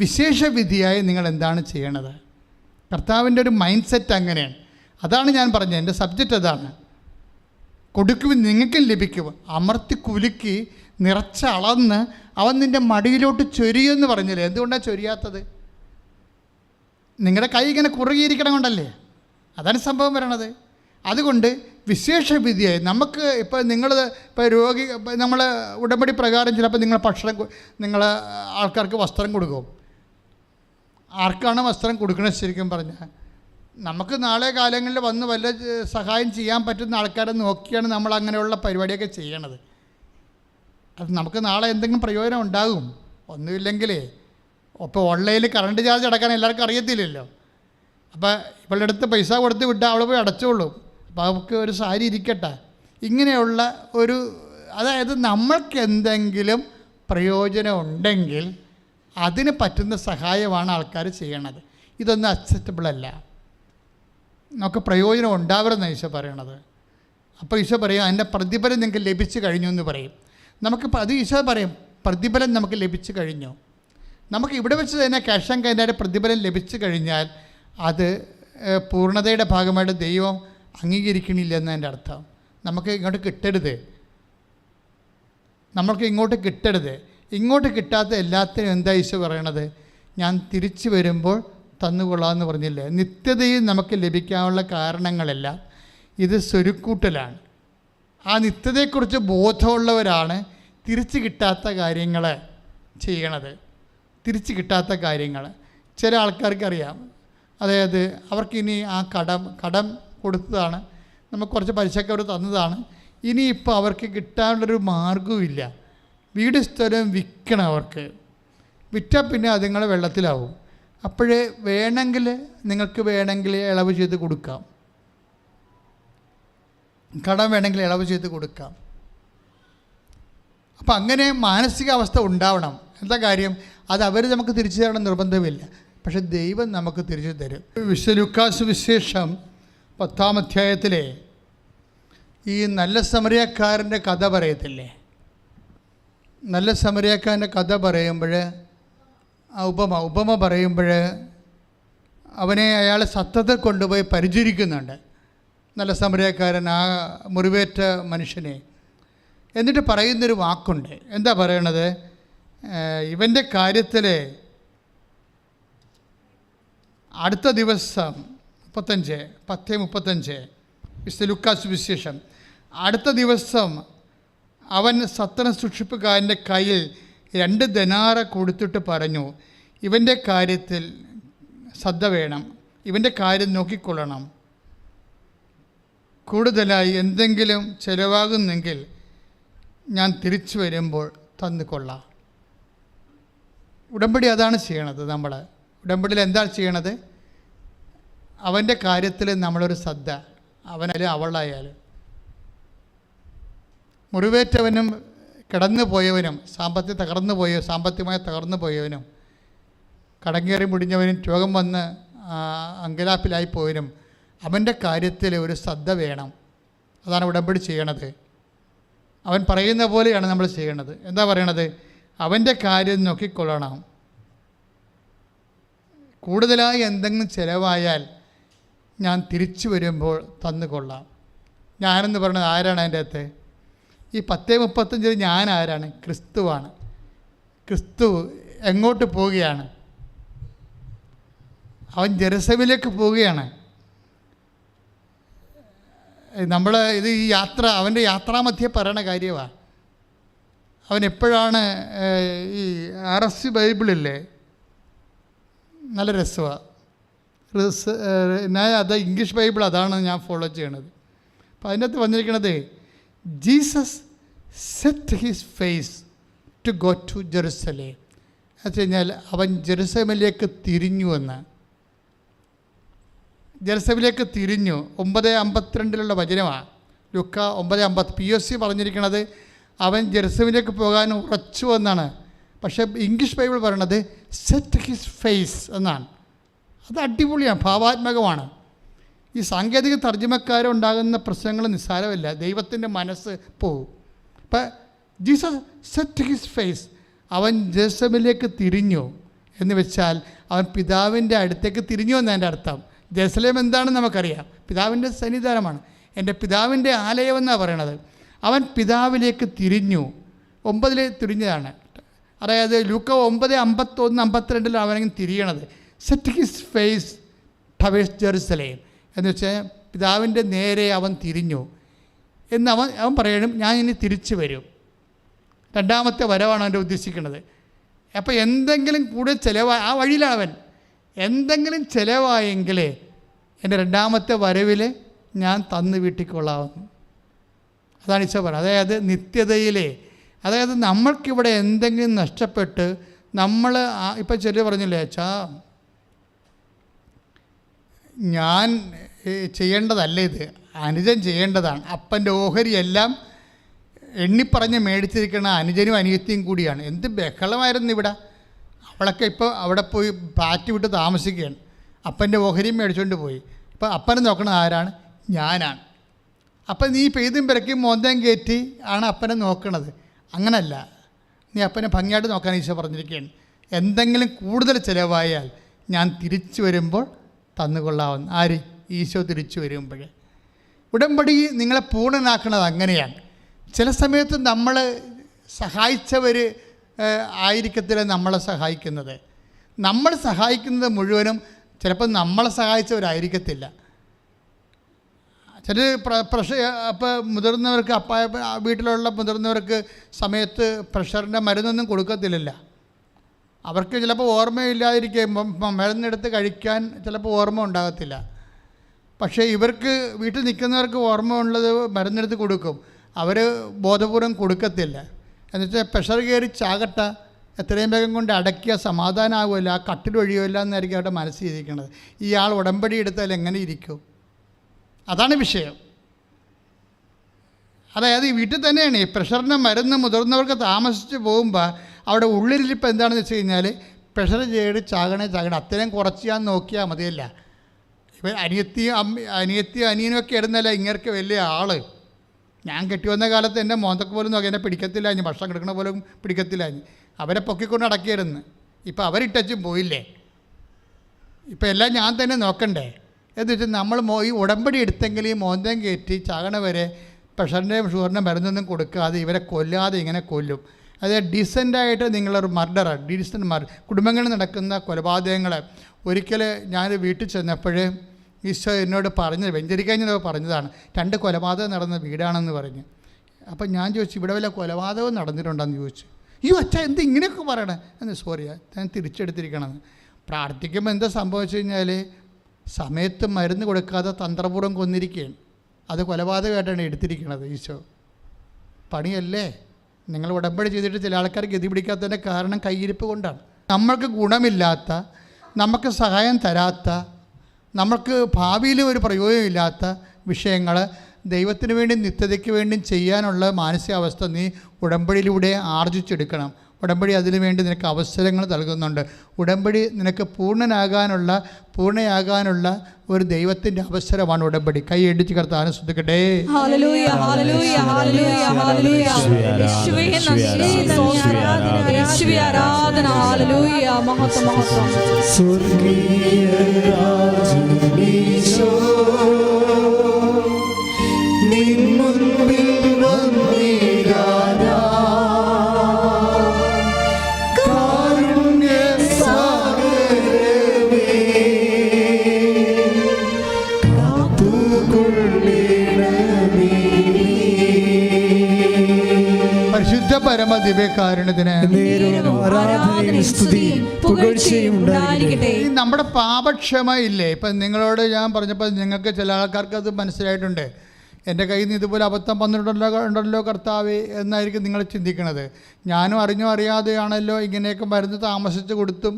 വിശേഷവിധിയായി നിങ്ങൾ എന്താണ് ചെയ്യണത്? കർത്താവിന്റെ ഒരു മൈൻഡ് സെറ്റ് അങ്ങനെയാണ്. അതാണ് ഞാൻ പറഞ്ഞത്. എന്റെ സബ്ജക്റ്റ് അതാണ്. കൊടുക്കുവിൻ നിങ്ങൾക്കും ലഭിക്കും അമർത്തി കുലുക്കി നിറച്ച് അളന്ന് അവൻ നിന്റെ മടിയിലോട്ട് ചൊരിയെന്ന് പറഞ്ഞില്ലേ? എന്തുകൊണ്ടാണ് ചൊരിയാത്തത്? നിങ്ങളുടെ കൈ ഇങ്ങനെ കുറുകിയിരിക്കണം കൊണ്ടല്ലേ? അതാണ് സംഭവം വരണത്. അതുകൊണ്ട് വിശേഷവിധിയായി നമുക്ക് ഇപ്പോൾ നിങ്ങൾ ഇപ്പോൾ രോഗി നമ്മൾ ഉടമ്പടി പ്രകാരം ചിലപ്പോൾ നിങ്ങൾ ഭക്ഷണം നിങ്ങൾ ആൾക്കാർക്ക് വസ്ത്രം കൊടുക്കും. ആർക്കാണ് വസ്ത്രം കൊടുക്കണത് ശരിക്കും പറഞ്ഞാൽ നമുക്ക് നാളെ കാലങ്ങളിൽ വന്ന് വല്ല സഹായം ചെയ്യാൻ പറ്റുന്ന ആൾക്കാരെ നോക്കിയാണ് നമ്മൾ അങ്ങനെയുള്ള പരിപാടിയൊക്കെ ചെയ്യണത്. അത് നമുക്ക് നാളെ എന്തെങ്കിലും പ്രയോജനം ഉണ്ടാകും. ഒന്നുമില്ലെങ്കിലേ ഇപ്പോൾ ഓൺലൈനിൽ കറണ്ട് ചാർജ് അടക്കാൻ എല്ലാവർക്കും അറിയത്തില്ലല്ലോ. അപ്പോൾ ഇവളുടെ അടുത്ത് പൈസ കൊടുത്ത് വിട്ടാൽ അവൾ പോയി അടച്ചോളൂ. അപ്പോൾ അവൾക്ക് ഒരു സാരി ഇരിക്കട്ടെ. ഇങ്ങനെയുള്ള ഒരു അതായത് നമ്മൾക്ക് എന്തെങ്കിലും പ്രയോജനം ഉണ്ടെങ്കിൽ അതിന് പറ്റുന്ന സഹായമാണ് ആൾക്കാർ ചെയ്യണത്. ഇതൊന്നും അക്സെപ്റ്റബിൾ അല്ല. നമുക്ക് പ്രയോജനം ഉണ്ടാവരുതെന്ന് ഈശോ പറയണത്. അപ്പോൾ ഈശോ പറയും അതിന്റെ പ്രതിഫലം നിങ്ങൾക്ക് ലഭിച്ചു കഴിഞ്ഞു എന്ന് പറയും. നമുക്ക് അത് ഈശോ പറയും പ്രതിഫലം നമുക്ക് ലഭിച്ചു കഴിഞ്ഞു. നമുക്ക് ഇവിടെ വെച്ച് തന്നെ ക്യാഷ് ആൻഡ് പ്രതിഫലം ലഭിച്ചു കഴിഞ്ഞാൽ അത് പൂർണതയുടെ ഭാഗമായിട്ട് ദൈവം അംഗീകരിക്കണില്ല എന്നതിന്റെ അർത്ഥം. നമുക്ക് ഇങ്ങോട്ട് കിട്ടരുത്. നമ്മൾക്ക് ഇങ്ങോട്ട് കിട്ടരുത്. ഇങ്ങോട്ട് കിട്ടാത്ത എല്ലാത്തിനും എന്താ ഈശോ പറയണത്? ഞാൻ തിരിച്ചു വരുമ്പോൾ തന്നുകൊള്ളാമെന്ന് പറഞ്ഞില്ലേ? നിത്യതയിൽ നമുക്ക് ലഭിക്കാനുള്ള കാരണങ്ങളെല്ലാം. ഇത് സ്വരുക്കൂട്ടലാണ്. ആ നിത്യതയെക്കുറിച്ച് ബോധമുള്ളവരാണ് തിരിച്ചു കിട്ടാത്ത കാര്യങ്ങൾ ചെയ്യണത്. തിരിച്ചു കിട്ടാത്ത കാര്യങ്ങൾ ചില ആൾക്കാർക്ക് അറിയാം അതായത് അവർക്കിനി ആ കടം കടം കൊടുത്തതാണ്. നമുക്ക് കുറച്ച് പലിശക്ക് തന്നതാണ്. ഇനിയിപ്പോൾ അവർക്ക് കിട്ടാനുള്ളൊരു മാർഗവുമില്ല വീട് സ്ഥലം വിൽക്കണം അവർക്ക്. വിറ്റാൽ പിന്നെ അതുങ്ങൾ വെള്ളത്തിലാവും. അപ്പോഴേ വേണമെങ്കിൽ നിങ്ങൾക്ക് വേണമെങ്കിൽ ഇളവ് ചെയ്ത് കൊടുക്കാം. കടം വേണമെങ്കിൽ ഇളവ് ചെയ്ത് കൊടുക്കാം. അപ്പം അങ്ങനെ മാനസികാവസ്ഥ ഉണ്ടാവണം. എന്താ കാര്യം? അത് അവർ നമുക്ക് തിരിച്ചു തരണം നിർബന്ധമില്ല. പക്ഷെ ദൈവം നമുക്ക് തിരിച്ചു തരും. വിശ്വലുക്കാസ് വിശേഷം പത്താം അധ്യായത്തിലെ ഈ നല്ല സമരക്കാരന്റെ കഥ പറയത്തില്ലേ? നല്ല സമരക്കാരന്റെ കഥ പറയുമ്പോൾ ആ ഉപമ ഉപമ പറയുമ്പോൾ അവനെ അയാളെ സത്തത്തിൽ കൊണ്ടുപോയി പരിചരിക്കുന്നുണ്ട്. നല്ല സമരക്കാരൻ ആ മുറിവേറ്റ മനുഷ്യനെ. എന്നിട്ട് പറയുന്നൊരു വാക്കുണ്ട്. എന്താ പറയണത്? ഇവന്റെ കാര്യത്തിൽ അടുത്ത ദിവസം മുപ്പത്തഞ്ച് പത്ത് മുപ്പത്തഞ്ച് വിശുദ്ധ ലുക്കാസ് വിശേഷം. അടുത്ത ദിവസം അവൻ സത്തന സൂക്ഷിപ്പുകാരന്റെ കയ്യിൽ രണ്ട് ധനാറ കൊടുത്തിട്ട് പറഞ്ഞു ഇവന്റെ കാര്യത്തിൽ ശ്രദ്ധ വേണം. ഇവന്റെ കാര്യം നോക്കിക്കൊള്ളണം. കൂടുതലായി എന്തെങ്കിലും ചിലവാകുന്നെങ്കിൽ ഞാൻ തിരിച്ചു വരുമ്പോൾ തന്നുകൊള്ളാം ഉടമ്പടി അതാണ് ചെയ്യണത് നമ്മൾ ഉടമ്പടിയിൽ എന്താണ് ചെയ്യണത്? അവന്റെ കാര്യത്തിൽ നമ്മളൊരു ശ്രദ്ധ. അവനായാലും അവളായാലും. മുറിവേറ്റവനും കിടന്നു പോയവനും സാമ്പത്തിക തകർന്നു പോയ സാമ്പത്തികമായി തകർന്നു പോയവനും കടങ്ങേറി മുടിഞ്ഞവനും രോഗം വന്ന് അങ്കലാപ്പിലായി പോയവനും അവന്റെ കാര്യത്തിൽ ഒരു ശ്രദ്ധ വേണം. അതാണ് ഉടമ്പടി ചെയ്യണത്. അവൻ പറയുന്ന പോലെയാണ് നമ്മൾ ചെയ്യണത്. എന്താ പറയണത്? അവന്റെ കാര്യം നോക്കിക്കൊള്ളണം. കൂടുതലായി എന്തെങ്കിലും ചിലവായാൽ ഞാൻ തിരിച്ചു വരുമ്പോൾ തന്നുകൊള്ളാം. ഞാനെന്ന് പറഞ്ഞത് ആരാണ് അതിന്റെ അകത്ത്? ഈ പത്തേ മുപ്പത്തഞ്ചിൽ ഞാൻ ആരാണ് ക്രിസ്തുവാണ്. ക്രിസ്തു എങ്ങോട്ട് പോവുകയാണ്? അവൻ ജെറുസലേമിലേക്ക് പോവുകയാണ്. നമ്മൾ ഇത് ഈ യാത്ര അവന്റെ യാത്രാമധ്യേ പറയണ കാര്യമാണ് അവൻ എപ്പോഴാണ് ഈ ആർ എസ് സി ബൈബിളില്ലേ? നല്ല രസമാണ് ഞാൻ അത് ഇംഗ്ലീഷ് ബൈബിൾ അതാണ് ഞാൻ ഫോളോ ചെയ്യണത്. അപ്പം അതിനകത്ത് വന്നിരിക്കുന്നത് Jesus set his face to go to Jerusalem എന്ന് കഴിഞ്ഞാൽ അവൻ ജെറുസലേമിലേക്ക് തിരിഞ്ഞു എന്ന്. ജെറുസലേമിലേക്ക് തിരിഞ്ഞു. ഒമ്പത് അമ്പത്തിരണ്ടിലുള്ള വചനമാണ് ലുക്ക ഒമ്പത് അമ്പത്. പി എസ് സി പറഞ്ഞിരിക്കുന്നത് അവൻ ജെറുസലേമിലേക്ക് പോകാൻ ഉറച്ചു എന്നാണ്. പക്ഷേ ഇംഗ്ലീഷ് ബൈബിൾ പറയണത് സെറ്റ് ഹിസ് ഫേസ് എന്നാണ്. അത് അടിപൊളിയാണ് ഭാവാത്മകമാണ്. ഈ സാങ്കേതിക തർജമക്കാരുണ്ടാകുന്ന പ്രശ്നങ്ങൾ നിസ്സാരമല്ല. ദൈവത്തിന്റെ മനസ്സ് പോവും. ഇപ്പം ജീസസ് സെറ്റ് ഹിസ് ഫേസ് അവൻ ജേസമിലേക്ക് തിരിഞ്ഞു. എന്ന് വെച്ചാൽ അവൻ പിതാവിന്റെ അടുത്തേക്ക് തിരിഞ്ഞു എന്നതിന്റെ അർത്ഥം. ജെറുസലേം എന്താണെന്ന് നമുക്കറിയാം. പിതാവിന്റെ സന്നിധാനമാണ്. എന്റെ പിതാവിന്റെ ആലയം എന്നാണ് പറയണത്. അവൻ പിതാവിലേക്ക് തിരിഞ്ഞു. ഒമ്പതിൽ തിരിഞ്ഞതാണ്. അതായത് ലൂക്ക ഒമ്പത് അമ്പത്തൊന്ന് അമ്പത്തിരണ്ടിലാണ് അവനെങ്കിൽ തിരിയണത്. Set his face towards Jerusalem. എന്ന് വെച്ചാൽ പിതാവിന്റെ നേരെ അവൻ തിരിഞ്ഞു. എന്ന് അവൻ അവൻ പറയണം ഞാൻ ഇനി തിരിച്ചു വരും. രണ്ടാമത്തെ വരവാണ് അവന്റെ ഉദ്ദേശിക്കുന്നത്. അപ്പോൾ എന്തെങ്കിലും കൂടെ ചിലവായി ആ വഴിയിലാണ് അവൻ. എന്തെങ്കിലും ചിലവായെങ്കിൽ എന്റെ രണ്ടാമത്തെ വരവിൽ ഞാൻ തന്നു വീട്ടിക്കൊള്ളാവുന്നു. അതാണ് ഈശോ പറയുന്നത്. അതായത് നിത്യതയിലെ അതായത് നമ്മൾക്കിവിടെ എന്തെങ്കിലും നഷ്ടപ്പെട്ട് നമ്മൾ ഇപ്പം ചെറിയ പറഞ്ഞില്ലേ അച്ഛാ ഞാൻ ചെയ്യേണ്ടതല്ല ഇത്? അനുജൻ ചെയ്യേണ്ടതാണ്. അപ്പന്റെ ഓഹരിയെല്ലാം എണ്ണിപ്പറഞ്ഞ് മേടിച്ചിരിക്കുന്ന അനുജനും അനിയത്തിയും കൂടിയാണ്. എന്ത് ബഹളമായിരുന്നു ഇവിടെ? അവളൊക്കെ ഇപ്പോൾ അവിടെ പോയി പാറ്റ് വിട്ട് താമസിക്കുകയാണ്. അപ്പന്റെ ഓഹരിയും മേടിച്ചുകൊണ്ട് പോയി. ഇപ്പോൾ അപ്പനെ നോക്കണത് ആരാണ്? ഞാനാണ്. അപ്പം നീ പെയ്തും പിറക്കും മോന്തം കയറ്റി ആണ് അപ്പനെ നോക്കണത്. അങ്ങനല്ല. നീ അപ്പനെ ഭംഗിയായിട്ട് നോക്കാൻ ഈശോ പറഞ്ഞിരിക്കുകയാണ്. എന്തെങ്കിലും കൂടുതൽ ചിലവായാൽ ഞാൻ തിരിച്ചു വരുമ്പോൾ തന്നുകൊള്ളാവുന്ന ആര്? ഈശോ തിരിച്ചു വരുമ്പോഴേ. ഉടമ്പടി നിങ്ങളെ പൂർണനാക്കുന്നത് അങ്ങനെയാണ്. ചില സമയത്ത് നമ്മൾ സഹായിച്ചവർ ആയിരിക്കത്തില്ല നമ്മളെ സഹായിക്കുന്നത്. നമ്മൾ സഹായിക്കുന്നത് മുഴുവനും ചിലപ്പോൾ നമ്മളെ സഹായിച്ചവരായിരിക്കത്തില്ല. ചില പ്രഷർ അപ്പോൾ മുതിർന്നവർക്ക് അപ്പ വീട്ടിലുള്ള മുതിർന്നവർക്ക് സമയത്ത് പ്രഷറിന്റെ മരുന്നൊന്നും കൊടുക്കത്തില്ലല്ല. അവർക്ക് ചിലപ്പോൾ ഓർമ്മയില്ലാതിരിക്കും മരുന്നെടുത്ത് കഴിക്കാൻ ചിലപ്പോൾ ഓർമ്മ ഉണ്ടാകത്തില്ല. പക്ഷേ ഇവർക്ക് വീട്ടിൽ നിൽക്കുന്നവർക്ക് ഓർമ്മ ഉള്ളത് മരുന്നെടുത്ത് കൊടുക്കും. അവർ ബോധപൂർവം കൊടുക്കത്തില്ല. എന്നുവെച്ചാൽ പ്രഷർ കയറി ചാകട്ട എത്രയും വേഗം കൊണ്ട് അടക്കിയ സമാധാനമാകുമല്ല ആ കട്ടിൽ ഒഴിയുമല്ല എന്നായിരിക്കും അവരുടെ മനസ്സിലിരിക്കുന്നത് ഈ ആൾ ഉടമ്പടി എടുത്താൽ എങ്ങനെ ഇരിക്കും? അതാണ് വിഷയം. അതായത് വീട്ടിൽ തന്നെയാണ് പ്രഷറിന്റെ മരുന്ന് മുതിർന്നവർക്ക് താമസിച്ച് പോകുമ്പോൾ അവിടെ ഉള്ളിലിരിപ്പ് എന്താണെന്ന് വെച്ച് കഴിഞ്ഞാൽ പ്രഷർ ചെയ്ത് ചാകണേ ചാകണേ. അത്രയും കുറച്ച് ഞാൻ നോക്കിയാൽ മതിയല്ല. ഇപ്പം അനിയത്തിയും അമ്മ അനിയത്തിയും അനിയനൊക്കെ ഇടുന്നല്ല ഇങ്ങനെയൊക്കെ വലിയ ആൾ ഞാൻ കെട്ടി വന്ന കാലത്ത് എന്റെ മോന്തൊക്കെ പോലും നോക്കി എന്നെ പിടിക്കത്തില്ല ഇനി ഭക്ഷണം കിടക്കണ പോലും പിടിക്കത്തില്ല ഇനി. അവരെ പൊക്കിക്കൊണ്ട് അടക്കിയിരുന്നു ഇപ്പം അവരിട്ടും പോയില്ലേ? ഇപ്പം എല്ലാം ഞാൻ തന്നെ നോക്കണ്ടേ? എന്ന് വെച്ചാൽ നമ്മൾ മോ ഈ ഉടമ്പടി എടുത്തെങ്കിൽ ഈ മോന്തം കയറ്റി ചാകണ വരെ പ്രഷറിന്റെയും ഷുഗറിന്റെ മരുന്നൊന്നും കൊടുക്കാതെ ഇവരെ കൊല്ലാതെ ഇങ്ങനെ കൊല്ലും. അത് ഡീസന്റായിട്ട് നിങ്ങളൊരു മർഡർ ഡീസന്റ് മർഡർ കുടുംബങ്ങളിൽ നടക്കുന്ന കൊലപാതകങ്ങളെ ഒരിക്കൽ ഞാൻ വീട്ടിൽ ചെന്നപ്പോൾ ഈശോ എന്നോട് പറഞ്ഞത് വെഞ്ചരിക്കഴിഞ്ഞ പറഞ്ഞതാണ് രണ്ട് കൊലപാതകം നടന്ന വീടാണെന്ന് പറഞ്ഞ്. അപ്പം ഞാൻ ചോദിച്ചു ഇവിടെ വല്ല കൊലപാതകവും നടന്നിട്ടുണ്ടെന്ന് ചോദിച്ചു. ഈ അച്ഛ എന്ത് ഇങ്ങനെയൊക്കെ പറയണേ? എന്ന് സോറി ഞാൻ തിരിച്ചെടുത്തിരിക്കണമെന്ന് പ്രാർത്ഥിക്കുമ്പോൾ എന്താ സംഭവിച്ചു കഴിഞ്ഞാൽ സമയത്ത് മരുന്ന് കൊടുക്കാതെ തന്ത്രപൂർവം കൊന്നിരിക്കുകയാണ്. അത് കൊലപാതകമായിട്ടാണ് എടുത്തിരിക്കുന്നത് ഈശോ. പണിയല്ലേ? നിങ്ങൾ ഉടമ്പടി ചെയ്തിട്ട് ചില ആൾക്കാർ ഗതി പിടിക്കാത്തതിന്റെ കാരണം കയ്യിരിപ്പ് കൊണ്ടാണ്. നമ്മൾക്ക് ഗുണമില്ലാത്ത നമുക്ക് സഹായം തരാത്ത നമ്മൾക്ക് ഭാവിയിൽ ഒരു പ്രയോജനമില്ലാത്ത വിഷയങ്ങൾ ദൈവത്തിന് വേണ്ടി നിത്യതയ്ക്ക് വേണ്ടി ചെയ്യാനുള്ള മാനസികാവസ്ഥ നീ ഉടമ്പടിയിലൂടെ ആർജിച്ചെടുക്കണം. ഉടമ്പടി അതിനു വേണ്ടി നിനക്ക് അവസരങ്ങൾ നൽകുന്നുണ്ട്. ഉടമ്പടി നിനക്ക് പൂർണനാകാനുള്ള പൂർണയാകാനുള്ള ഒരു ദൈവത്തിന്റെ അവസരമാണ് ഉടമ്പടി. കൈ എടുത്ത് കർത്താൻ ശ്രദ്ധിക്കട്ടെ. ഹല്ലേലൂയ ഹല്ലേലൂയ പരമ ദിവ്യകാരുണ്യത്തിന് നമ്മുടെ പാപക്ഷമ ഇല്ലേ ഇപ്പം നിങ്ങളോട് ഞാൻ പറഞ്ഞപ്പോൾ നിങ്ങൾക്ക് ചില ആൾക്കാർക്ക് അത് മനസ്സിലായിട്ടുണ്ട്. എന്റെ കയ്യിൽ നിന്ന് ഇതുപോലെ അബദ്ധം വന്നിട്ടുണ്ടല്ലോ ഉണ്ടല്ലോ കർത്താവ് എന്നായിരിക്കും നിങ്ങൾ ചിന്തിക്കുന്നത് ഞാനും അറിഞ്ഞോ അറിയാതെയാണല്ലോ ഇങ്ങനെയൊക്കെ മരുന്ന് താമസിച്ച് കൊടുത്തും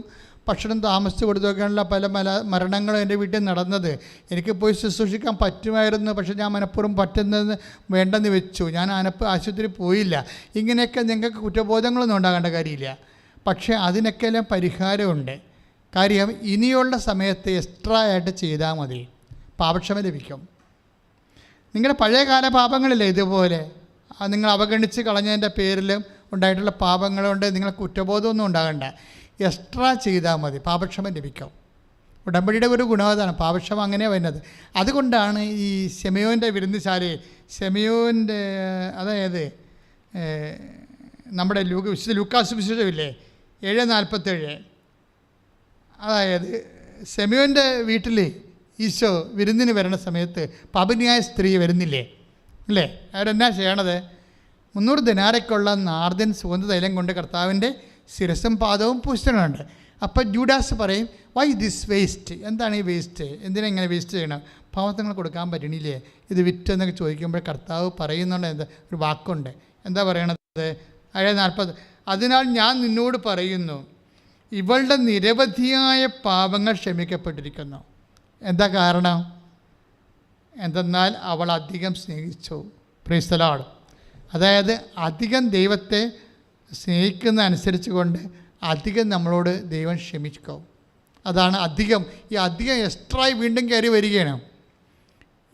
ഭക്ഷണം താമസിച്ച് കൊടുത്തൊക്കെയാണല്ലോ പല മല മരണങ്ങളും എന്റെ വീട്ടിൽ നടന്നത്. എനിക്ക് പോയി ശുശ്രൂഷിക്കാൻ പറ്റുമായിരുന്നു പക്ഷേ ഞാൻ മനഃപൂർവം പറ്റുന്നതെന്ന് വേണ്ടെന്ന് വെച്ചു. ഞാൻ അനപ്പ് ആശുപത്രി പോയില്ല. ഇങ്ങനെയൊക്കെ നിങ്ങൾക്ക് കുറ്റബോധങ്ങളൊന്നും ഉണ്ടാകേണ്ട കാര്യമില്ല. പക്ഷേ അതിനൊക്കെ എല്ലാം പരിഹാരമുണ്ട്. കാര്യം ഇനിയുള്ള സമയത്ത് എക്സ്ട്രാ ആയിട്ട് ചെയ്താൽ മതി. പാപക്ഷമ ലഭിക്കും. നിങ്ങളുടെ പഴയകാല പാപങ്ങളില്ലേ ഇതുപോലെ? നിങ്ങൾ അവഗണിച്ച് കളഞ്ഞതിന്റെ പേരിലും ഉണ്ടായിട്ടുള്ള പാപങ്ങളുണ്ട്. നിങ്ങളെ കുറ്റബോധമൊന്നും ഉണ്ടാകണ്ട. എക്സ്ട്രാ ചെയ്താൽ മതി. പാപക്ഷമം ലഭിക്കും. ഉടമ്പടിയുടെ ഒരു ഗുണവതാണ്. പാപക്ഷമം അങ്ങനെ വരുന്നത്. അതുകൊണ്ടാണ് ഈ സെമയോന്റെ വിരുന്നുശാലയിൽ സെമയോന്റെ അതായത് നമ്മുടെ ലൂക്ക് വിശുദ്ധ ലൂക്കാസ് വിശേഷമില്ലേ ഏഴ് നാൽപ്പത്തേഴ്. അതായത് സെമയോന്റെ വീട്ടിൽ ഈശോ വിരുന്നിന് വരുന്ന സമയത്ത് പാപനിയായ സ്ത്രീ വരുന്നില്ലേ? അല്ലേ? അവരെന്നാ ചെയ്യണത്? മുന്നൂറ് ദിനാരയ്ക്കുള്ള നാർദൻ സുഗന്ധതൈലം കൊണ്ട് കർത്താവിന്റെ ശിരസും പാദവും പൂശിച്ചിട്ടുണ്ട്. അപ്പോൾ ജൂഡാസ് പറയും വൈ ദിസ് വേസ്റ്റ് എന്താണ് ഈ വേസ്റ്റ് എന്തിനാ ഇങ്ങനെ വേസ്റ്റ് ചെയ്യണം? പാവത്തങ്ങൾ കൊടുക്കാൻ പറ്റണില്ലേ? ഇത് വിറ്റെന്നൊക്കെ ചോദിക്കുമ്പോൾ കർത്താവ് പറയുന്നുണ്ട് എന്താ? ഒരു വാക്കുണ്ട്. എന്താ പറയണത്? അതായത് നാൽപ്പത് അതിനാൽ ഞാൻ നിന്നോട് പറയുന്നു ഇവളുടെ നിരവധിയായ പാപങ്ങൾ ക്ഷമിക്കപ്പെട്ടിരിക്കുന്നു. എന്താ കാരണം? എന്തെന്നാൽ അവൾ അധികം സ്നേഹിച്ചു. പ്രീസ്തലാണ് അതായത് അധികം ദൈവത്തെ സ്നേഹിക്കുന്ന അനുസരിച്ച് കൊണ്ട് അധികം നമ്മളോട് ദൈവം ക്ഷമിക്കും അതാണ് അധികം. ഈ അധികം എക്സ്ട്രായി വീണ്ടും കയറി വരികയാണ്.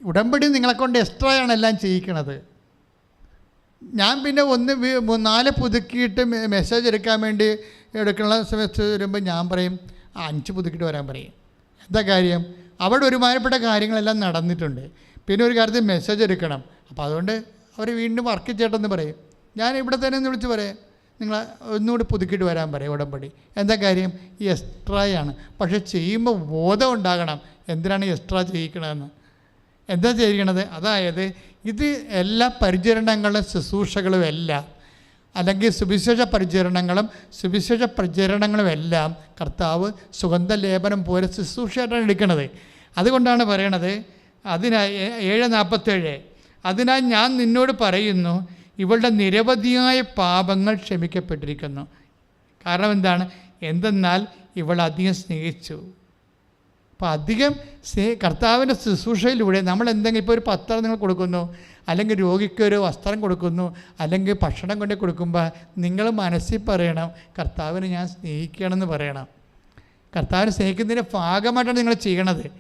ഉടമ്പടി നിങ്ങളെ കൊണ്ട് എക്സ്ട്രായാണ് എല്ലാം ചെയ്യിക്കണത്. ഞാൻ പിന്നെ ഒന്ന് നാല് പുതുക്കിയിട്ട് മെസ്സേജ് എടുക്കാൻ വേണ്ടി എടുക്കുന്ന സമയത്ത് വരുമ്പോൾ ഞാൻ പറയും അഞ്ച് പുതുക്കിയിട്ട് വരാൻ പറയും. എന്താ കാര്യം? അവിടെ ഒരുമാനപ്പെട്ട കാര്യങ്ങളെല്ലാം നടന്നിട്ടുണ്ട്. പിന്നെ ഒരു കാര്യത്തിൽ മെസ്സേജ് എടുക്കണം. അപ്പോൾ അതുകൊണ്ട് അവർ വീണ്ടും വർക്ക് ചെയ്യട്ടെന്ന് പറയും. ഞാൻ ഇവിടെ തന്നെ ഒന്ന് വിളിച്ച് പറയാം. നിങ്ങൾ ഒന്നുകൂടി പുതുക്കിയിട്ട് വരാൻ പറയും ഉടമ്പടി. എന്താ കാര്യം? ഈ എക്സ്ട്രായാണ് പക്ഷേ ചെയ്യുമ്പോൾ ബോധം ഉണ്ടാകണം. എന്തിനാണ് എക്സ്ട്രാ ചെയ്യിക്കണമെന്ന് എന്താ ചെയ്യണത് അതായത് ഇത് എല്ലാ പരിചരണങ്ങളും ശുശ്രൂഷകളും എല്ലാം അല്ലെങ്കിൽ സുവിശേഷ പരിചരണങ്ങളും സുവിശേഷ പ്രചരണങ്ങളും എല്ലാം കർത്താവ് സുഗന്ധ ലേപനം പോലെ ശുശ്രൂഷയായിട്ടാണ് എടുക്കുന്നത് അതുകൊണ്ടാണ് പറയണത് അതിനായി ഏഴ് നാൽപ്പത്തേഴ് അതിനാൽ ഞാൻ നിന്നോട് പറയുന്നു ഇവളുടെ നിരവധിയായ പാപങ്ങൾ ക്ഷമിക്കപ്പെട്ടിരിക്കുന്നു. കാരണം എന്താണ്? എന്തെന്നാൽ ഇവൾ അധികം സ്നേഹിച്ചു. അപ്പോൾ അധികം സ്നേ കർത്താവിന്റെ ശുശ്രൂഷയിലൂടെ നമ്മൾ എന്തെങ്കിലും ഇപ്പോൾ ഒരു പത്രം നിങ്ങൾ കൊടുക്കുന്നു അല്ലെങ്കിൽ രോഗിക്ക് ഒരു വസ്ത്രം കൊടുക്കുന്നു അല്ലെങ്കിൽ ഭക്ഷണം കൊണ്ട് കൊടുക്കുമ്പോൾ നിങ്ങൾ മനസ്സിൽ പറയണം കർത്താവിനെ ഞാൻ സ്നേഹിക്കണമെന്ന് പറയണം. കർത്താവിനെ സ്നേഹിക്കുന്നതിന്റെ ഭാഗമായിട്ടാണ് നിങ്ങൾ ചെയ്യണത്.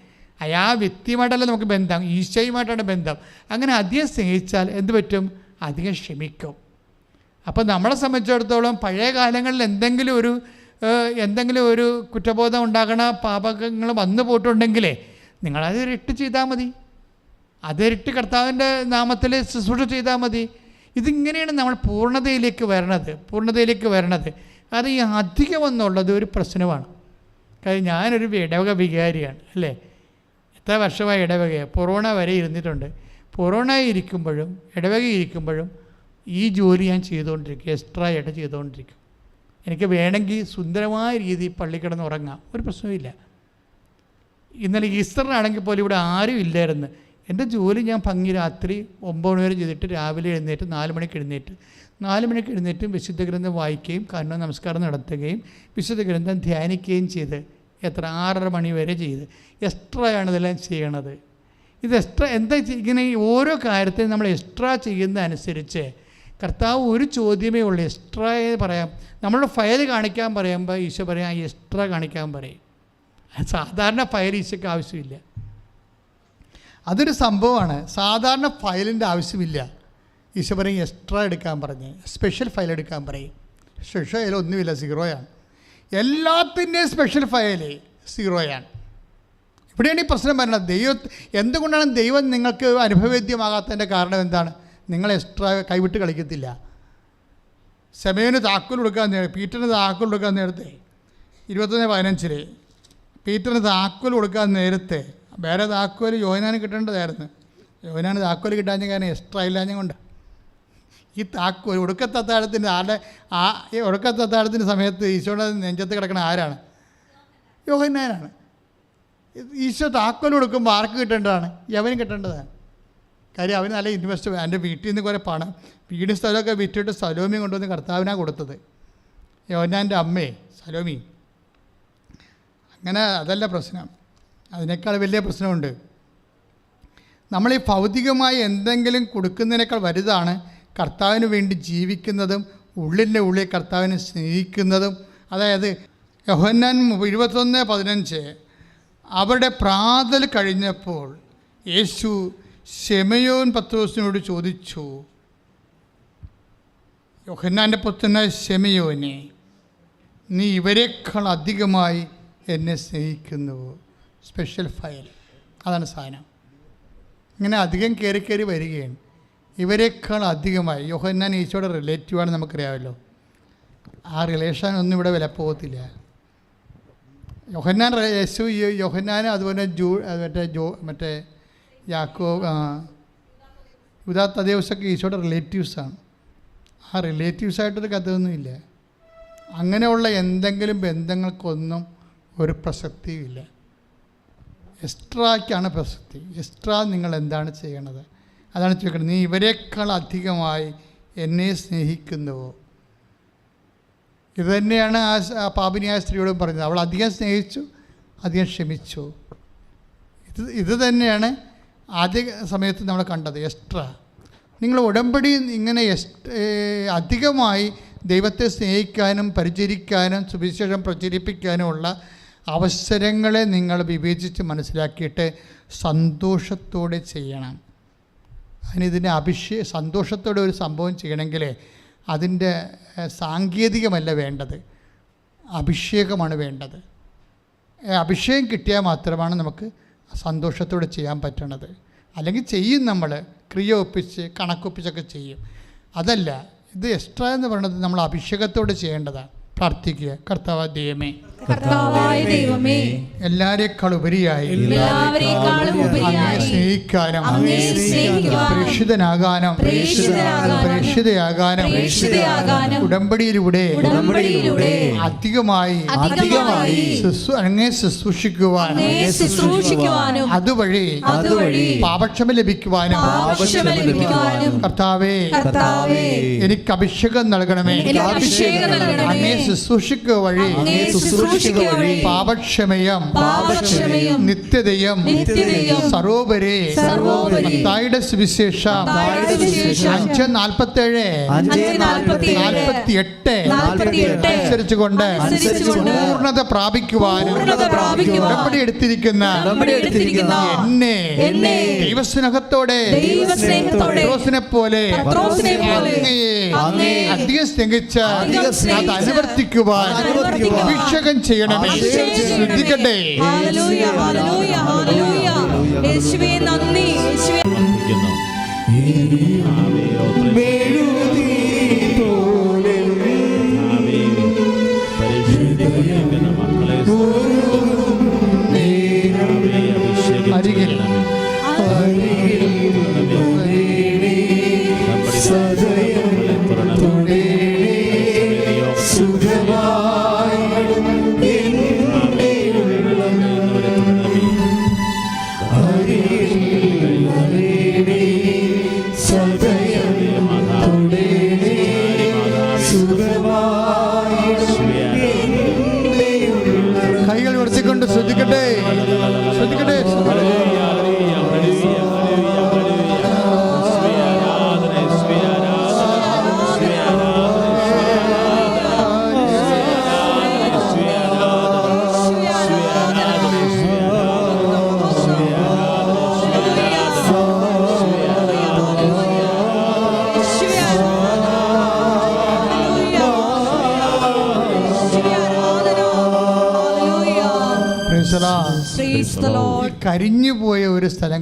അയാ വ്യക്തിയുമായിട്ടല്ല നമുക്ക് ബന്ധം ഈശോയുമായിട്ടാണ് ബന്ധം. അങ്ങനെ അധികം സ്നേഹിച്ചാൽ എന്ത് പറ്റും? അധികം ക്ഷമിക്കും. അപ്പോൾ നമ്മളെ സംബന്ധിച്ചിടത്തോളം പഴയ കാലങ്ങളിൽ എന്തെങ്കിലും ഒരു എന്തെങ്കിലും ഒരു കുറ്റബോധം ഉണ്ടാകണ പാപങ്ങൾ വന്നു പോയിട്ടുണ്ടെങ്കിലേ നിങ്ങളത് ഇട്ട് ചെയ്താൽ മതി. അതിരട്ട് കർത്താവിന്റെ നാമത്തിൽ ശുശ്രൂഷ ചെയ്താൽ മതി. ഇതിങ്ങനെയാണ് നമ്മൾ പൂർണതയിലേക്ക് വരണത് പൂർണതയിലേക്ക് വരണത്. അത് ഈ അധികം എന്നുള്ളത് ഒരു പ്രശ്നമാണ്. കാര്യം ഞാനൊരു ഇടവക വികാരിയാണ് അല്ലേ? എത്ര വർഷമായി ഇടവകയാണ് കൊറോണ വരെ ഇരുന്നിട്ടുണ്ട്. കൊറോണ ഇരിക്കുമ്പോഴും ഇടവക ഇരിക്കുമ്പോഴും ഈ ജോലി ഞാൻ ചെയ്തുകൊണ്ടിരിക്കും എക്സ്ട്രാ ആയിട്ട് ചെയ്തുകൊണ്ടിരിക്കും. എനിക്ക് വേണമെങ്കിൽ സുന്ദരമായ രീതിയിൽ പള്ളി കിടന്ന് ഉറങ്ങാം ഒരു പ്രശ്നവുമില്ല. ഇന്നലെ ഈസ്റ്ററിനാണെങ്കിൽ പോലും ഇവിടെ ആരും ഇല്ലായിരുന്നു. എന്റെ ജോലി ഞാൻ ഭംഗി രാത്രി ഒമ്പത് മണി വരെ ചെയ്തിട്ട് രാവിലെ എഴുന്നേറ്റ് നാല് മണിക്ക് എഴുന്നേറ്റ്. നാല് മണിക്ക് എഴുന്നേറ്റും വിശുദ്ധ ഗ്രന്ഥം വായിക്കുകയും കണ്ണ നമസ്കാരം നടത്തുകയും വിശുദ്ധ ഗ്രന്ഥം ധ്യാനിക്കുകയും ചെയ്ത് എത്ര ആറര മണി വരെ ചെയ്ത്. എക്സ്ട്രായാണ് ഇതെല്ലാം ചെയ്യണത്. ഇത് എക്സ്ട്രാ എന്താ ഇങ്ങനെ ഈ ഓരോ കാര്യത്തിനും നമ്മൾ എക്സ്ട്രാ ചെയ്യുന്ന അനുസരിച്ച് കർത്താവ് ഒരു ചോദ്യമേ ഉള്ളൂ. എക്സ്ട്രാ പറയാം. നമ്മളുടെ ഫയൽ കാണിക്കാൻ പറയുമ്പോൾ ഈശോ പറയാം എക്സ്ട്രാ കാണിക്കാൻ പറയും. സാധാരണ ഫയൽ ഈശോയ്ക്ക് ആവശ്യമില്ല. അതൊരു സംഭവമാണ്. സാധാരണ ഫയലിന്റെ ആവശ്യമില്ല. ഈശോ പറയും എക്സ്ട്രാ എടുക്കാൻ പറഞ്ഞ് സ്പെഷ്യൽ ഫയൽ എടുക്കാൻ പറയും. സ്പെഷ്യൽ ഫയൽ ഒന്നുമില്ല സീറോയാണ് എല്ലാത്തിന്റെയും സ്പെഷ്യൽ ഫയൽ സീറോയാണ് ഇവിടെയാണ് ഈ പ്രശ്നം വരുന്നത്. ദൈവം എന്തുകൊണ്ടാണ് ദൈവം നിങ്ങൾക്ക് അനുഭവേദ്യമാകാത്തതിന്റെ കാരണം എന്താണ്? നിങ്ങൾ എക്സ്ട്രാ കൈവിട്ട് കളിക്കത്തില്ല. സമയന് താക്കോൽ കൊടുക്കാൻ നേരം പീറ്ററിന് താക്കോൽ കൊടുക്കാൻ നേരത്തെ ഇരുപത്തൊന്ന് പതിനഞ്ചിൽ പീറ്ററിന് താക്കോൽ കൊടുക്കാൻ നേരത്തെ വേറെ താക്കോൽ യോഹനാന് കിട്ടേണ്ടതായിരുന്നു. യോഹനാന് താക്കോൽ കിട്ടാഞ്ഞ കാരണം എക്സ്ട്രാ ഇല്ലാഞ്ഞ കൊണ്ട്. ഈ താക്കോൽ ഒടുക്കത്തത്താഴത്തിന്റെ ആരുടെ ആ ഈ ഒടുക്കത്തത്താഴത്തിന്റെ സമയത്ത് ഈശോയുടെ നെഞ്ചത്ത് കിടക്കുന്ന ആരാണ്? യോഹന്നാനാണ്. ഈശോ താക്കോൽ കൊടുക്കുമ്പോൾ ആർക്ക് കിട്ടേണ്ടതാണ്? യവന് കിട്ടേണ്ടതാണ്. കാര്യം അവന് നല്ല ഇൻവെസ്റ്റ് എന്റെ വീട്ടിൽ നിന്ന് കുറേ പണം വീടും സ്ഥലമൊക്കെ വിറ്റിട്ട് സലോമി കൊണ്ടുവന്ന് കർത്താവിനാ കൊടുത്തത്. യോനാന്റെ അമ്മേ സലോമി. അങ്ങനെ അതല്ല പ്രശ്നം. അതിനേക്കാൾ വലിയ പ്രശ്നമുണ്ട്. നമ്മൾ ഈ ഭൗതികമായി എന്തെങ്കിലും കൊടുക്കുന്നതിനേക്കാൾ വലുതാണ് കർത്താവിന് വേണ്ടി ജീവിക്കുന്നതും ഉള്ളിന്റെ ഉള്ളിൽ കർത്താവിനെ സ്നേഹിക്കുന്നതും. അതായത് യോഹന്നാൻ ഇരുപത്തൊന്ന് പതിനഞ്ച്. അവരുടെ പ്രാതൽ കഴിഞ്ഞപ്പോൾ യേശു ഷെമയോൻ പത്രോസിനോട് ചോദിച്ചു യോഹന്നാന്റെ പുത്രനായ ഷെമയോനെ നീ ഇവരെക്കാൾ അധികമായി എന്നെ സ്നേഹിക്കുന്നു. Special file. അതാണ് സാധനം. ഇങ്ങനെ അധികം കയറി കയറി വരികയാണ്. ഇവരെക്കാൾ അധികമായി. യോഹന്നാൻ ഈശോയുടെ റിലേറ്റീവാണ് നമുക്കറിയാമല്ലോ. ആ റിലേഷൻ ഒന്നും ഇവിടെ വില പോകത്തില്ല യോഹന്നാൻ യേശു യോഹന്നാൻ അതുപോലെ ജൂ മറ്റേ ജോ മറ്റേ യാക്കോ ഉദാത്ത തദേവസൊക്കെ ഈശോയുടെ റിലേറ്റീവ്സാണ് ആ റിലേറ്റീവ്സായിട്ടൊരു കഥയൊന്നുമില്ല അങ്ങനെയുള്ള എന്തെങ്കിലും ബന്ധങ്ങൾക്കൊന്നും ഒരു പ്രസക്തിയുമില്ല എക്സ്ട്രാക്കാണ് പ്രസക്തി. എക്സ്ട്രാ നിങ്ങൾ എന്താണ് ചെയ്യണത്? അതാണ് ചോദിക്കുന്നത് നീ ഇവരെക്കാൾ അധികമായി എന്നെ സ്നേഹിക്കുന്നുവോ? ഇത് തന്നെയാണ് ആ പാപിനിയായ സ്ത്രീയോടും പറഞ്ഞത്. അവൾ അധികം സ്നേഹിച്ചു അധികം ക്ഷമിച്ചു. ഇത് ഇത് തന്നെയാണ് ആദ്യ സമയത്ത് നമ്മൾ കണ്ടത് എക്സ്ട്രാ നിങ്ങൾ ഉടമ്പടി ഇങ്ങനെ അധികമായി ദൈവത്തെ സ്നേഹിക്കാനും പരിചരിക്കാനും സുവിശേഷം പ്രചരിപ്പിക്കാനുമുള്ള അവസരങ്ങളെ നിങ്ങൾ വിവേചിച്ച് മനസ്സിലാക്കിയിട്ട് സന്തോഷത്തോടെ ചെയ്യണം. അതിനിതിന് അഭിഷേ സന്തോഷത്തോടെ ഒരു സംഭവം ചെയ്യണമെങ്കിൽ അതിന്റെ സാങ്കേതികമല്ല വേണ്ടത്. അഭിഷേകമാണ് വേണ്ടത്. അഭിഷേകം കിട്ടിയാൽ മാത്രമാണ് നമുക്ക് സന്തോഷത്തോടെ ചെയ്യാൻ പറ്റണത്. അല്ലെങ്കിൽ ചെയ്യും നമ്മൾ ക്രിയ ഒപ്പിച്ച് കണക്കൊപ്പിച്ചൊക്കെ ചെയ്യും. അതല്ല ഇത് എക്സ്ട്രാ എന്ന് പറയുന്നത് നമ്മൾ അഭിഷേകത്തോടെ ചെയ്യേണ്ടതാണ്. പ്രാർത്ഥിക്കുക. കർത്താവ് ദൈവമേ. കർത്താവായ ദൈവമേ എല്ലാവരെക്കാൾ ഉപരിയായി സ്നേഹിക്കാനും പ്രേക്ഷിതനാകാനും പ്രേക്ഷിതയാകാനും ഉടമ്പടിയിലൂടെ അധികമായി അധികമായി അങ്ങയെ ശുശ്രൂഷിക്കുവാൻ അതുവഴി അതുവഴി പാപക്ഷമ ലഭിക്കുവാനും കർത്താവേ എനിക്ക് അഭിഷേകം നൽകണമേ. അങ്ങയെ ശുശ്രൂഷിക്കുക വഴി അങ്ങയെ പാപക്ഷമയം പാപക്ഷമയം നിത്യതയും നിത്യതയും സർവോപരി സർവോപരി. മത്തായിയുടെ സുവിശേഷം അഞ്ച് നാൽപ്പത്തേഴ് നാൽപ്പത്തി എട്ട് നാൽപ്പത്തിയെട്ട് അനുസരിച്ചുകൊണ്ട് പൂർണത പ്രാപിക്കുവാനും ഉടമ്പടി എടുത്തിരിക്കുന്ന ഉടമ്പടി എടുത്തിരിക്കുന്ന എന്നെ എന്നെ ദൈവസ്നേഹത്തോടെ ദൈവസ്നേഹത്തോടെ പത്രോസിനെ പോലെ അധികം സ്നേഹിച്ച അധികം അത് അനുവർത്തിക്കുവാൻ അനുവർത്തിക്കുവാൻ അഭിഷേകം ചെയ്യണമേ. ശ്രദ്ധിക്കട്ടെ ഹല്ലേലൂയ ഹല്ലേലൂയ ഹല്ലേലൂയ. യേശുവേ നന്ദി. യേശുവേ.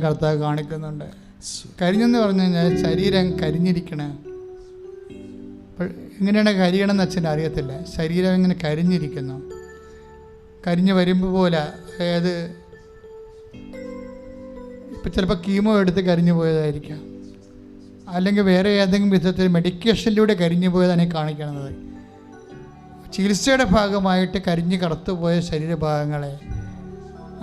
കർത്താവ് കാണിക്കുന്നുണ്ട്. കരിഞ്ഞെന്ന് പറഞ്ഞു കഴിഞ്ഞാൽ ശരീരം കരിഞ്ഞിരിക്കണേ. അപ്പോൾ എങ്ങനെയാണ് കരിയണമെന്ന് അച്ഛൻ അറിയത്തില്ല. ശരീരം ഇങ്ങനെ കരിഞ്ഞിരിക്കുന്നു. കരിഞ്ഞ് വരുമ്പോൾ പോലെ അതായത് ഇപ്പം ചിലപ്പോൾ കീമോ എടുത്ത് കരിഞ്ഞു പോയതായിരിക്കാം. അല്ലെങ്കിൽ വേറെ ഏതെങ്കിലും വിധത്തിൽ മെഡിക്കേഷനിലൂടെ കരിഞ്ഞു പോയതാണ് കാണിക്കുന്നത്. ചികിത്സയുടെ ഭാഗമായിട്ട് കരിഞ്ഞ് കറുത്തുപോയ ശരീരഭാഗങ്ങളെ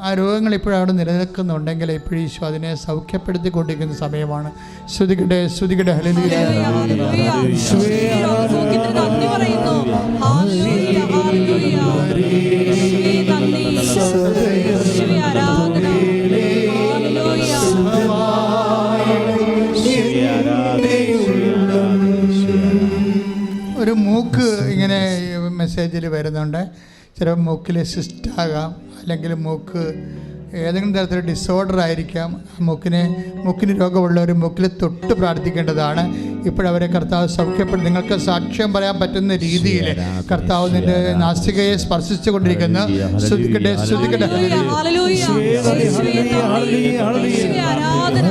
ആ രോഗങ്ങൾ ഇപ്പോഴവിടെ നിലനിൽക്കുന്നുണ്ടെങ്കിൽ ഇപ്പോഴും ഈശോ അതിനെ സൗഖ്യപ്പെടുത്തിക്കൊണ്ടിരിക്കുന്ന സമയമാണ്. ശ്രുതികിടെ ശ്രുതികിടെ ഒരു മൂക്ക് ഇങ്ങനെ മെസ്സേജിൽ വരുന്നുണ്ട്. ചില മൂക്കിൽ സിസ്റ്റ് ആകാം. അല്ലെങ്കിൽ മൂക്ക് ഏതെങ്കിലും തരത്തിൽ ഡിസോർഡർ ആയിരിക്കാം. മൂക്കിന് മൂക്കിന് രോഗമുള്ളവർ മൂക്കിൽ തൊട്ട് പ്രാർത്ഥിക്കേണ്ടതാണ്. ഇപ്പോഴവരെ കർത്താവ് സൗഖ്യപ്പെടും നിങ്ങൾക്ക് സാക്ഷ്യം പറയാൻ പറ്റുന്ന രീതിയിൽ കർത്താവ് നിന്റെ നാസികയെ സ്പർശിച്ചു കൊണ്ടിരിക്കുന്നു ശ്രദ്ധിക്കട്ടെ ശ്രദ്ധിക്കട്ടെ. ആരാധന.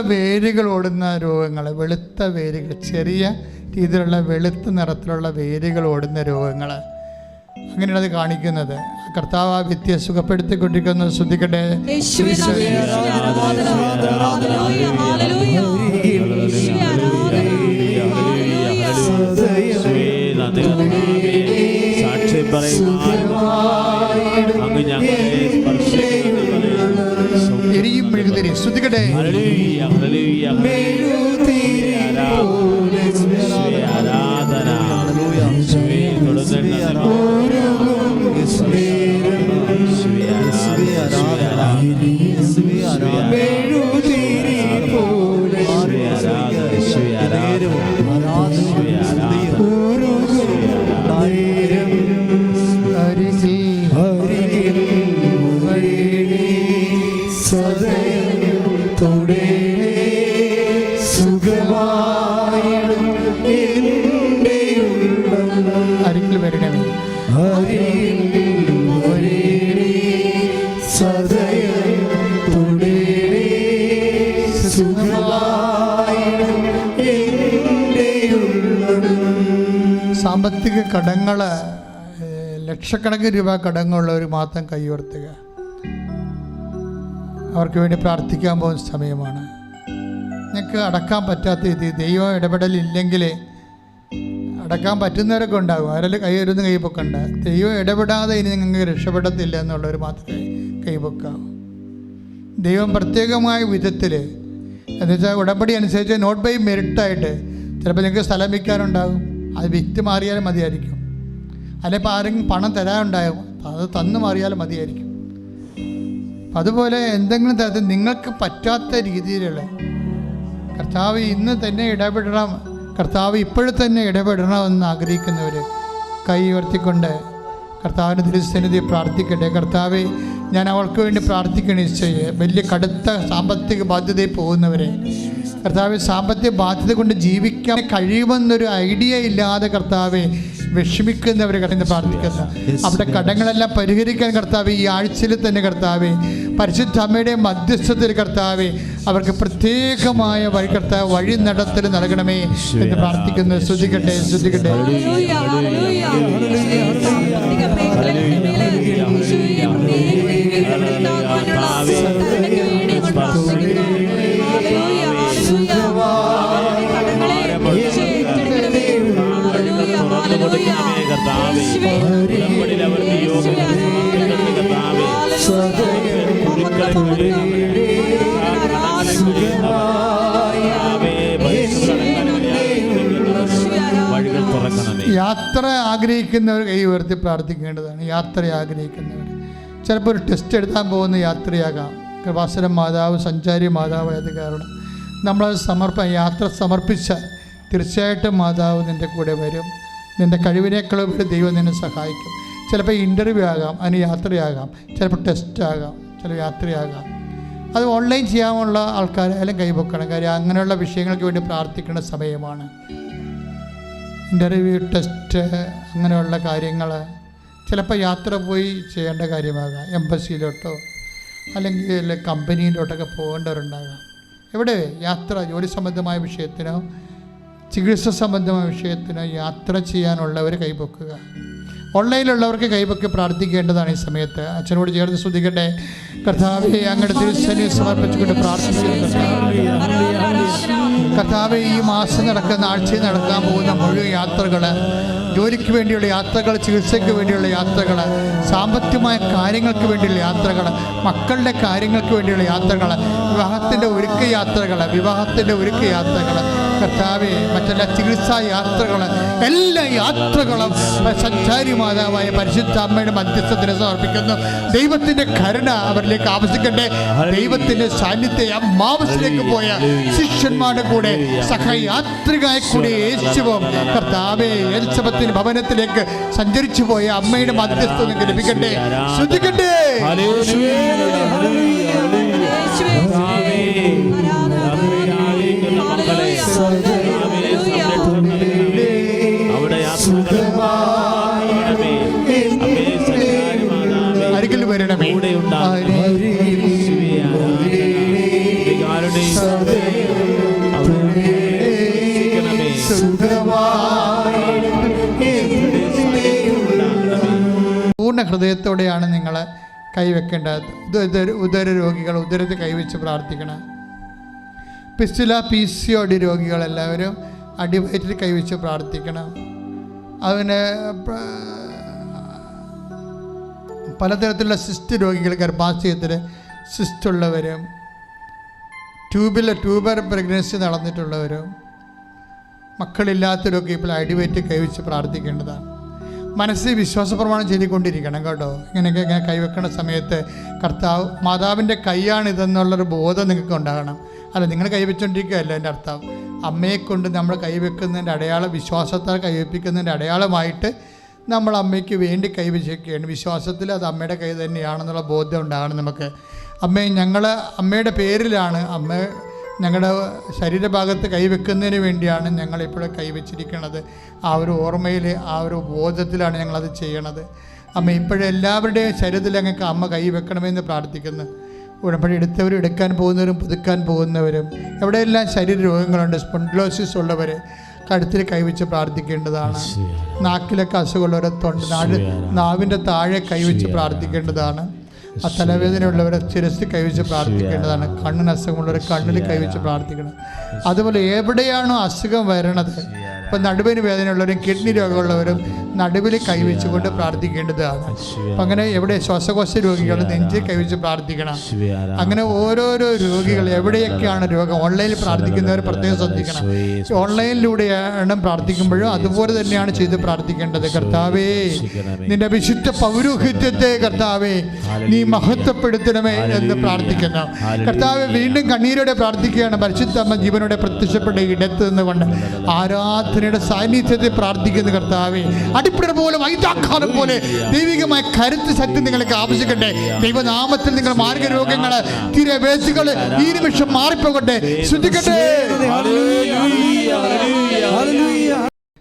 വേരുകൾ ഓടുന്ന രോഗങ്ങൾ വെളുത്ത വേരുകൾ ചെറിയ രീതിയിലുള്ള വെളുത്ത നിറത്തിലുള്ള വേരുകൾ ഓടുന്ന രോഗങ്ങൾ അങ്ങനെയാണ് അത് കാണിക്കുന്നത്. കർത്താവ് ആ വിദ്യ സുഖപ്പെടുത്തിക്കൊണ്ടിരിക്കുന്ന. ശ്രദ്ധിക്കട്ടെ. യേശുവേ നന്ദി. അങ്ങ് ആരാധന. എരിയും സാമ്പത്തിക കടങ്ങൾ ലക്ഷക്കണക്കിന് രൂപ കടങ്ങളുള്ളവർ മാത്രം കൈയുയർത്തുക അവർക്ക് വേണ്ടി പ്രാർത്ഥിക്കാൻ പോകുന്ന സമയമാണ്. നിങ്ങൾക്ക് അടക്കാൻ പറ്റാത്ത രീതി ദൈവം ഇടപെടലില്ലെങ്കിൽ അടക്കാൻ പറ്റുന്നവരൊക്കെ ഉണ്ടാകും. അവരെല്ലാം കൈയൊരുന്ന് കൈപ്പൊക്കണ്ട ദൈവം ഇടപെടാതെ ഇനി നിങ്ങൾക്ക് രക്ഷപ്പെടത്തില്ല എന്നുള്ളവർ മാത്രമേ കൈപ്പൊക്കാവൂ ദൈവം പ്രത്യേകമായ വിധത്തിൽ എന്നുവെച്ചാൽ ഉടമ്പടി അനുസരിച്ച് നോട്ട് ബൈ മെറിറ്റായിട്ട് ചിലപ്പോൾ നിങ്ങൾക്ക് സ്ഥലം വിൽക്കാനുണ്ടാകും. അത് വ്യക്തി മാറിയാലും മതിയായിരിക്കും. അല്ലെങ്കിൽ ആരെങ്കിലും പണം തരാനുണ്ടാകും അത് തന്നു മാറിയാലും മതിയായിരിക്കും. അതുപോലെ എന്തെങ്കിലും തരത്തിൽ നിങ്ങൾക്ക് പറ്റാത്ത രീതിയിലുള്ള കർത്താവ് ഇന്ന് തന്നെ ഇടപെടണം കർത്താവ് ഇപ്പോഴും തന്നെ ഇടപെടണമെന്ന് ആഗ്രഹിക്കുന്നവർ കൈ ഉയർത്തിക്കൊണ്ട് കർത്താവിന്റെ തിരുസന്നിധി പ്രാർത്ഥിക്കട്ടെ. കർത്താവെ ഞാൻ അവൾക്ക് വേണ്ടി പ്രാർത്ഥിക്കണേ വലിയ കടുത്ത സാമ്പത്തിക ബാധ്യതയിൽ പോകുന്നവരെ കർത്താവ് സാമ്പത്തിക ബാധ്യത കൊണ്ട് ജീവിക്കാൻ കഴിയുമെന്നൊരു ഐഡിയ ഇല്ലാതെ കർത്താവെ വിഷമിക്കുന്നവർ കടന്ന് പ്രാർത്ഥിക്കുന്നു. അവിടെ കടങ്ങളെല്ലാം പരിഹരിക്കാൻ കർത്താവ് ഈ ആഴ്ചയിൽ തന്നെ കർത്താവെ പരിശുദ്ധമ്മയുടെ മധ്യസ്ഥത്തിൽ കർത്താവെ അവർക്ക് പ്രത്യേകമായ വഴി കർത്താവ് വഴി നടത്തൽ നൽകണമേ എന്ന് പ്രാർത്ഥിക്കുന്നു. ശ്രദ്ധിക്കട്ടെ ശ്രദ്ധിക്കട്ടെ യാത്ര ആഗ്രഹിക്കുന്നവർ കൈ ഉയർത്തി പ്രാർത്ഥിക്കേണ്ടതാണ്. യാത്ര ആഗ്രഹിക്കുന്നവർ. ചിലപ്പോൾ ഒരു ടെസ്റ്റ് എടുക്കാൻ പോകുന്ന യാത്രയാകാം. കൃപാസരം മാതാവ് സഞ്ചാരി മാതാവായത് കാരണം നമ്മളത് സമർപ്പ യാത്ര സമർപ്പിച്ച തീർച്ചയായിട്ടും മാതാവ് നിന്റെ കൂടെ വരും. നിന്റെ കഴിവിനേക്കാളും ദൈവം നിന്നെ സഹായിക്കും. ചിലപ്പോൾ ഇന്റർവ്യൂ ആകാം അതിന് യാത്രയാകാം. ചിലപ്പോൾ ടെസ്റ്റ് ആകാം. ചിലപ്പോൾ യാത്രയാകാം. അത് ഓൺലൈൻ ചെയ്യാനുള്ള ആൾക്കാരെല്ലാം കൈപൊക്കണം കാര്യം അങ്ങനെയുള്ള വിഷയങ്ങൾക്ക് വേണ്ടി പ്രാർത്ഥിക്കുന്ന സമയമാണ്. ഇന്റർവ്യൂ ടെസ്റ്റ് അങ്ങനെയുള്ള കാര്യങ്ങൾ ചിലപ്പോൾ യാത്ര പോയി ചെയ്യേണ്ട കാര്യമാകാം. എംബസിയിലോട്ടോ അല്ലെങ്കിൽ കമ്പനിയിലോട്ടൊക്കെ പോകേണ്ടവരുണ്ടാകാം. എവിടെ? യാത്ര ജോലി സംബന്ധമായ വിഷയത്തിനോ ചികിത്സ സംബന്ധമായ വിഷയത്തിനോ യാത്ര ചെയ്യാനുള്ളവർ കൈപൊക്കുക ഓൺലൈനിലുള്ളവർക്ക് കൈപൊക്കി പ്രാർത്ഥിക്കേണ്ടതാണ് ഈ സമയത്ത്. അച്ഛനോട് ചേർന്ന് ശ്രദ്ധിക്കട്ടെ കർത്താവെ അങ്ങയുടെ തിരുസനെ സമർപ്പിച്ചുകൊണ്ട് പ്രാർത്ഥിക്കുന്നു. കർത്താവെ ഈ മാസം നടക്കുന്ന ആഴ്ചയിൽ നടക്കാൻ പോകുന്ന മുഴുവൻ യാത്രകൾ ജോലിക്ക് വേണ്ടിയുള്ള യാത്രകൾ ചികിത്സയ്ക്ക് വേണ്ടിയുള്ള യാത്രകൾ സാമ്പത്തികമായ കാര്യങ്ങൾക്ക് വേണ്ടിയുള്ള യാത്രകൾ മക്കളുടെ കാര്യങ്ങൾക്ക് വേണ്ടിയുള്ള യാത്രകൾ വിവാഹത്തിന്റെ ഒരുക്ക യാത്രകൾ വിവാഹത്തിന്റെ ഒരുക്ക യാത്രകൾ കർത്താവെ മറ്റെല്ലാ ചികിത്സാ യാത്രകൾ എല്ലാ യാത്രകളും സഞ്ചാരി മാതാവായ പരിശുദ്ധ അമ്മയുടെ മധ്യസ്ഥത്തിന് സമർപ്പിക്കുന്നു. ദൈവത്തിന്റെ കരുണ അവരിലേക്ക് ആവശ്യിക്കട്ടെ ദൈവത്തിന്റെ സാന്നിധ്യ അമ്മാവസിലേക്ക് പോയ ശിഷ്യന്മാരുടെ കൂടെ സഹയാത്രികായ കൂടി യേശുവും കർത്താവെ എലിസബത്തിന് ഭവനത്തിലേക്ക് സഞ്ചരിച്ചു പോയ അമ്മയുടെ മധ്യസ്ഥ നിങ്ങൾക്ക് ലഭിക്കട്ടെ. ശ്രദ്ധിക്കട്ടെ. കൈവെക്കേണ്ടത് ഉദര രോഗികൾ ഉദരത്തെ കൈവച്ച് പ്രാർത്ഥിക്കണം. Fistula P C O D രോഗികളെല്ലാവരും അടിവയറ്റിൽ കൈവച്ച് പ്രാർത്ഥിക്കണം. അതിന് പലതരത്തിലുള്ള സിസ്റ്റ് രോഗികൾ ഗർഭാശയത്തിൽ സിസ്റ്റുള്ളവരും ട്യൂബിൽ ട്യൂബർ പ്രഗ്നൻസി നടന്നിട്ടുള്ളവരും മക്കളില്ലാത്തവരൊക്കെ ഇപ്പോൾ അടിവയറ്റ് കൈവച്ച് പ്രാർത്ഥിക്കേണ്ടതാണ്. മനസ്സിൽ വിശ്വാസ പ്രമാണം ചെയ്തുകൊണ്ടിരിക്കണം കേട്ടോ. ഇങ്ങനെയൊക്കെ ഇങ്ങനെ കൈവെക്കുന്ന സമയത്ത് കർത്താവ് മാതാവിന്റെ കൈയാണിതെന്നുള്ളൊരു ബോധം നിങ്ങൾക്ക് ഉണ്ടാകണം. അല്ല നിങ്ങൾ കൈവച്ചുകൊണ്ടിരിക്കുകയല്ല എന്റെ അർത്ഥം? അമ്മയെ കൊണ്ട് നമ്മൾ കൈവെക്കുന്നതിന്റെ അടയാളം വിശ്വാസത്താൽ കൈവെപ്പിക്കുന്നതിന്റെ അടയാളമായിട്ട് നമ്മൾ അമ്മയ്ക്ക് വേണ്ടി കൈവച്ചിരിക്കുകയാണ് വിശ്വാസത്തിൽ അത് അമ്മയുടെ കൈ തന്നെയാണെന്നുള്ള ബോധ്യം ഉണ്ടാകണം നമുക്ക്. അമ്മയെ ഞങ്ങൾ അമ്മയുടെ പേരിലാണ് അമ്മ ഞങ്ങളുടെ ശരീരഭാഗത്ത് കൈവെക്കുന്നതിന് വേണ്ടിയാണ് ഞങ്ങളിപ്പോൾ കൈവച്ചിരിക്കുന്നത്. ആ ഒരു ഓർമ്മയിൽ ആ ഒരു ബോധത്തിലാണ് ഞങ്ങളത് ചെയ്യണത്. അമ്മ ഇപ്പോഴും എല്ലാവരുടെയും ശരീരത്തിൽ ഞങ്ങൾക്ക് അമ്മ കൈ വെക്കണമെന്ന് പ്രാർത്ഥിക്കുന്നു. ഉടമ്പടി എടുത്തവരും എടുക്കാൻ പോകുന്നവരും പുതുക്കാൻ പോകുന്നവരും എവിടെയെല്ലാം ശരീര രോഗങ്ങളുണ്ട് സ്പോണ്ടിലോസിസ് ഉള്ളവർ കഴുത്തിൽ കൈവച്ച് പ്രാർത്ഥിക്കേണ്ടതാണ്. നാക്കിലൊക്കെ അസുഖമുള്ളവരെ തൊണ്ട് നാട് നാവിന്റെ താഴെ കൈവച്ച് പ്രാർത്ഥിക്കേണ്ടതാണ്. ആ തലവേദനയുള്ളവരെ ശിരസ് കൈവച്ച് പ്രാർത്ഥിക്കേണ്ടതാണ്. കണ്ണിന് അസുഖമുള്ളവരെ കണ്ണിൽ കൈവച്ച് പ്രാർത്ഥിക്കണം. അതുപോലെ എവിടെയാണോ അസുഖം വരണത് ഇപ്പം നടുവിന് വേദനയുള്ളവരും കിഡ്നി രോഗമുള്ളവരും നടുവിൽ കൈവച്ചുകൊണ്ട് പ്രാർത്ഥിക്കേണ്ടതാണ്. അങ്ങനെ എവിടെ ശ്വാസകോശ രോഗികൾ നെഞ്ചിൽ കൈവച്ച് പ്രാർത്ഥിക്കണം. അങ്ങനെ ഓരോരോ രോഗികൾ എവിടെയൊക്കെയാണ് രോഗം? ഓൺലൈനിൽ പ്രാർത്ഥിക്കുന്നവർ പ്രത്യേകം ശ്രദ്ധിക്കണം. ഓൺലൈനിലൂടെയാണ് പ്രാർത്ഥിക്കുമ്പോഴും അതുപോലെ തന്നെയാണ് ചെയ്ത് പ്രാർത്ഥിക്കേണ്ടത്. കർത്താവേ നിന്റെ വിശുദ്ധ പൗരോഹിത്യത്തെ കർത്താവേ നീ മഹത്വപ്പെടുത്തണമേ എന്ന് പ്രാർത്ഥിക്കുന്നു. കർത്താവ് വീണ്ടും കണ്ണീരോടെ പ്രാർത്ഥിക്കുകയാണ്. പരിശുദ്ധ അമ്മ ജീവനോടെ പ്രത്യക്ഷപ്പെട്ട ഇടത്ത് നിന്നുകൊണ്ട് ആരാധനയുടെ സാന്നിധ്യത്തെ പ്രാർത്ഥിക്കുന്നു കർത്താവെ. അടിപ്പിട പോലെ വൈദ്യാഘാതം പോലെ ദൈവികമായ കരുത്ത് ശക്തി നിങ്ങൾക്ക് ആവശ്യക്കട്ടെ ദൈവനാമത്തിൽ നിങ്ങൾ മാർഗരോഗങ്ങൾ തീരവേശികൾ ഈ നിമിഷം മാറിപ്പോകട്ടെ. ശ്രദ്ധിക്കട്ടെ. ഹല്ലേലൂയ, ഹല്ലേലൂയ, ഹല്ലേലൂയ.